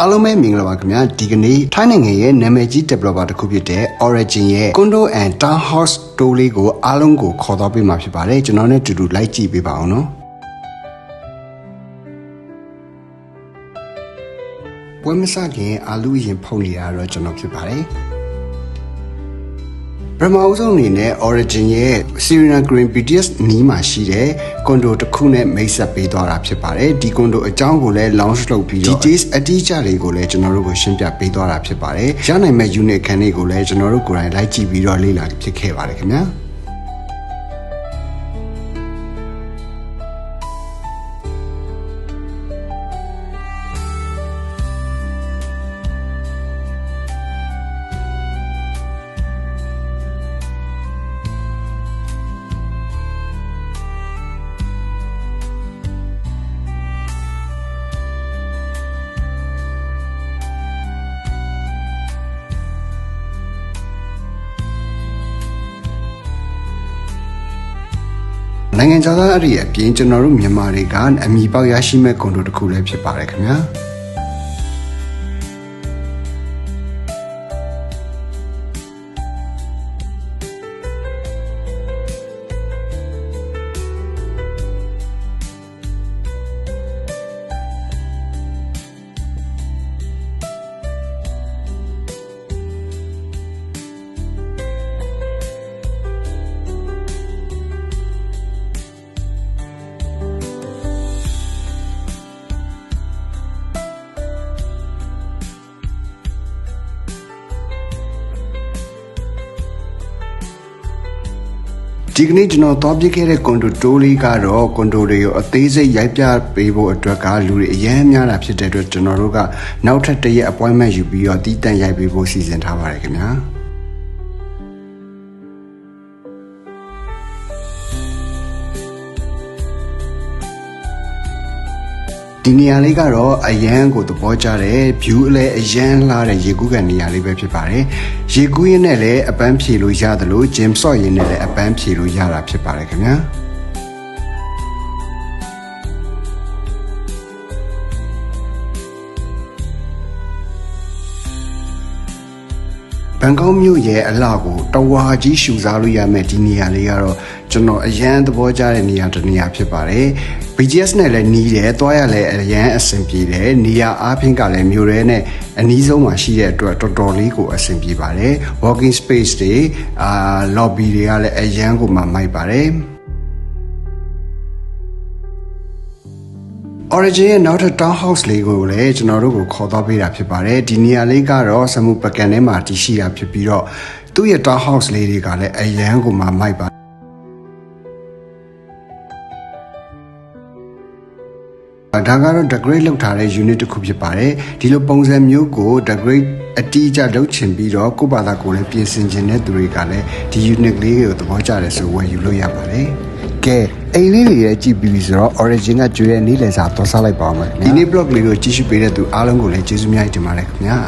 အားလုံးပဲမင်္ဂလာပါခင်ဗျာဒီကနေ့ထိုင်းနိုင်ငံရဲ့နာမည်ကြီး developer တစ်ခုဖြစ်တဲ့ Origin ရဲ့ Condo and Townhouse Store လေးကိုအားလုံးကိုခေါ်သွားပေးမှာဖြစ်ပါတယ်ကျွန်တော်နဲ့အတူတူလိုက်ကြည့်ပေးပါအောင်နော်ပွဲမစခင်အာလူရင်ဖုန်နေတာတော့ကျွန်တော်ဖြစ်ပါတယ် ပထမအဆုံးအနေနဲ့ Origin ရဲ့ Serena Green BTS နီးမှာရှိတဲ့ကွန်ဒိုတစ်ခုနဲ့မိတ်ဆက်ပေးသွားတာဖြစ်ပါတယ်ဒီကွန်ဒိုအကြောင်းကိုလည်း launch လုပ်ပြီးတော့ details အတိအကျတွေကိုလည်းကျွန်တော်တို့ကိုရှင်းပြပေးသွားတာဖြစ်ပါတယ်ရနိုင်မဲ့ unit ခန်းလေးကိုလည်းကျွန်တော်တို့ကိုယ်တိုင်လိုက်ကြည့်ပြီးတော့လေ့လာဖြစ်ခဲ့ပါတယ်ခင်ဗျာ နိုင်ငံခြားသားအရေးအပြင်ကျွန်တော်တို့မြန်မာတွေကအမိပေါက်ရရှိမဲ့ကွန်ဒိုတစ်ခုလည်းဖြစ်ပါတယ်ခင်ဗျာ ဒီကနေ့ကျွန်တော်သွားပြခဲ့တဲ့ကွန်ဒိုတိုးလေးကတော့ကွန်ဒိုတွေကိုအသေးစိတ်ရိုက်ပြပေးဖို့အတွက်ကလူတွေအများများတာဖြစ်တဲ့အတွက်ကျွန်တော်တို့ကနောက်ထပ်တစ်ရက် appointment ယူပြီးတော့တီးတန့်ရိုက်ပေးဖို့စီစဉ်ထားပါတယ်ခင်ဗျာ ဒီနေရာလေးကတော့အရန်ကိုသဘောကျတယ် view အလဲအရန်လှတဲ့ရေကူးကန်နေရာလေးပဲဖြစ်ပါတယ်ရေကူးရင်းနဲ့လည်းအပန်းဖြေလို့ရတယ်လို့ gym ဆော့ရင်းနဲ့လည်းအပန်းဖြေလို့ရတာဖြစ်ပါတယ်ခင်ဗျာ ဘန်ကောက်မြို့ရဲ့အလှကိုတဝါကြီးရှူစားလို့ရမယ်ဒီနေရာလေးကတော့ကျွန်တော်အရန်သဘောကျတဲ့နေရာတစ်နေရာဖြစ်ပါတယ် BGS နဲ့လည်းနီးတယ်တွားရလည်းအရန်အဆင်ပြေတယ်နေရာအားဖြင့်ကလည်းမြို့ရဲနဲ့အနီးဆုံးမှာရှိတဲ့အတွက်တော်တော်လေးကိုအဆင်ပြေပါတယ် walking space တွေအာ lobby တွေကလည်းအရန်ကိုမှမိုက်ပါတယ် Origin ရဲ့နောက်ထပ် townhouse လေးကိုလည်းကျွန်တော်တို့ကိုခေါ်သွားပေးတာဖြစ်ပါတယ်ဒီနေရာလေးကတော့စမှုပကံထဲမှာတည်ရှိတာဖြစ်ပြီးတော့သူ့ရဲ့ townhouse လေးတွေကလည်းအရန်ကိုမှမိုက်ပါဒါကတော့ degrade လောက်ထားတဲ့ unit တစ်ခုဖြစ်ပါတယ်ဒီလိုပုံစံမျိုးကို degrade အတိအကျလုပ်ချင်ပြီးတော့ကိုယ့်ဘာသာကိုယ်လည်းပြင်ဆင်ခြင်းတဲ့သူတွေကလည်းဒီ unit လေးကိုသဘောကျတယ်ဆိုဝယ်ယူလို့ရပါတယ်ကဲ အိမ်လေးတွေရဲ့ကြည့်ပြီးပြီဆိုတော့ origin ကကျွေးတဲ့နေ့လည်စာသွားစားလိုက်ပါအောင်မယ်ဒီနေ့ blog လေးကိုကြည့်ရှုပေးတဲ့သူအားလုံးကိုလည်းကျေးဇူးများတင်ပါတယ်ခင်ဗျာ